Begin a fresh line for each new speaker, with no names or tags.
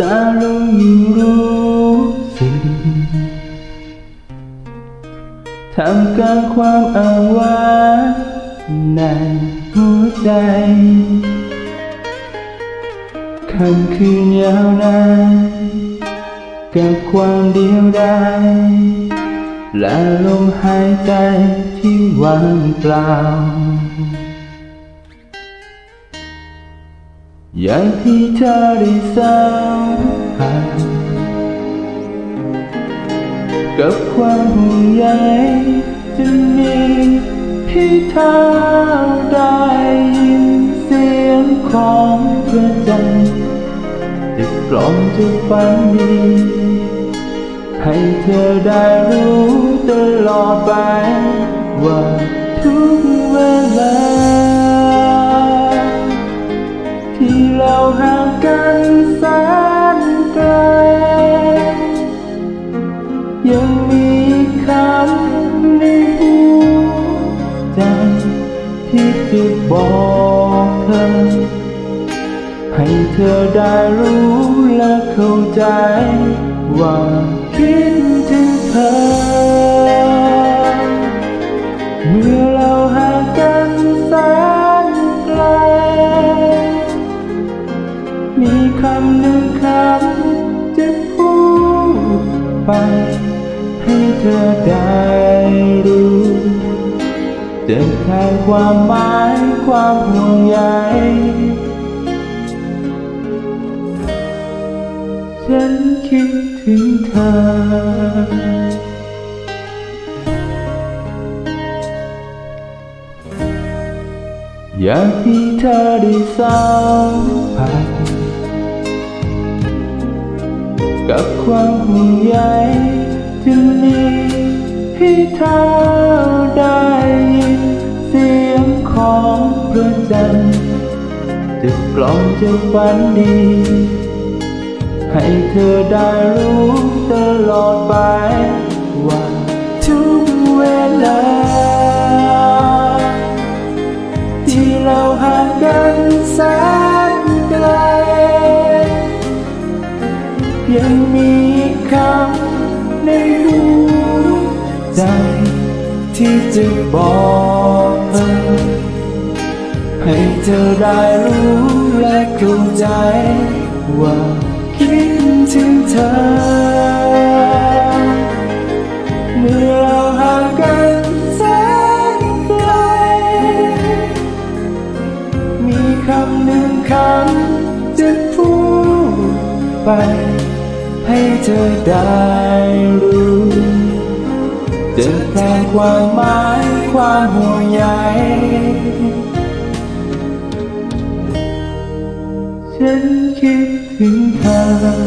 ตาลงอยู่รู้สึกทำกลางความอ้างว้างในหัวใจคำคืนยาวนานกับความเดียวดายและลมหายใจที่ว่างเปล่า อย่างที่เธอได้สัมผัสกับความห่วงใยจะมีที่เธอได้ยินเสียงของพระจันทร์จะกล่อมจะฝันดีให้เธอได้รู้ตลอดไป ยังมีคำในหัวใจที่จะบอกเธอ ให้เธอได้รู้และเข้าใจ ว่าคิดถึงเธอ เมื่อเราห่างกันแสนไกลมีคำหนึ่ง ดินทางความหมายความห่วงใยฉันคิดถึงเธออยากให้เธอได้สัมผัสกับความห่วงใยที่มีให้เธอ จะกล่อมจะฝันดี ให้เธอได้รู้ตลอดไปว่าทุกเวลา ที่เราห่างกันแสนไกล ยังมีคำในหัวใจที่จะบอก เธอให้เธอได้รู้และเข้าใจ ว่าคิดถึงเธอ เมื่อเราห่างกันแสนไกล มีคำหนึ่งคำจะพูดไป ให้เธอได้รู้เดินทางความหมายความห่วงใย ฉันคิดถึงเธอ